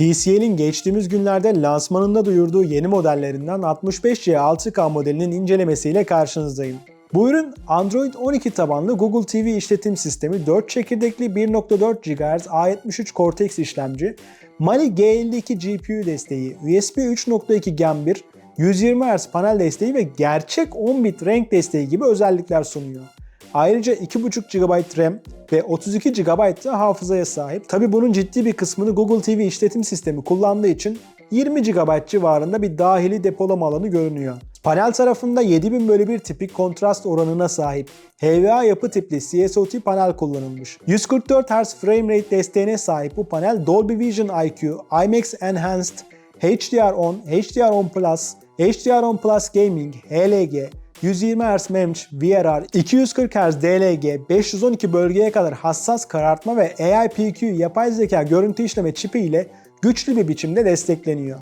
TCL'in geçtiğimiz günlerde lansmanında duyurduğu yeni modellerinden 65C 6K modelinin incelemesiyle karşınızdayım. Bu ürün Android 12 tabanlı Google TV işletim sistemi, 4 çekirdekli 1.4 GHz A73 Cortex işlemci, Mali G52 GPU desteği, USB 3.2 Gen 1, 120 Hz panel desteği ve gerçek 10 bit renk desteği gibi özellikler sunuyor. Ayrıca 2.5 GB RAM ve 32 GB da hafızaya sahip. Tabi bunun ciddi bir kısmını Google TV işletim sistemi kullandığı için 20 GB civarında bir dahili depolama alanı görünüyor. Panel tarafında 7000 bölü 1 tipik kontrast oranına sahip HVA yapı tipli CSOT panel kullanılmış. 144 Hz frame rate desteğine sahip bu panel Dolby Vision IQ, IMAX Enhanced, HDR10, HDR10 Plus, HDR10 Plus Gaming, HLG, 120 Hz MEMS, VRR, 240 Hz DLG, 512 bölgeye kadar hassas karartma ve AIPQ yapay zeka görüntü işleme çipi ile güçlü bir biçimde destekleniyor.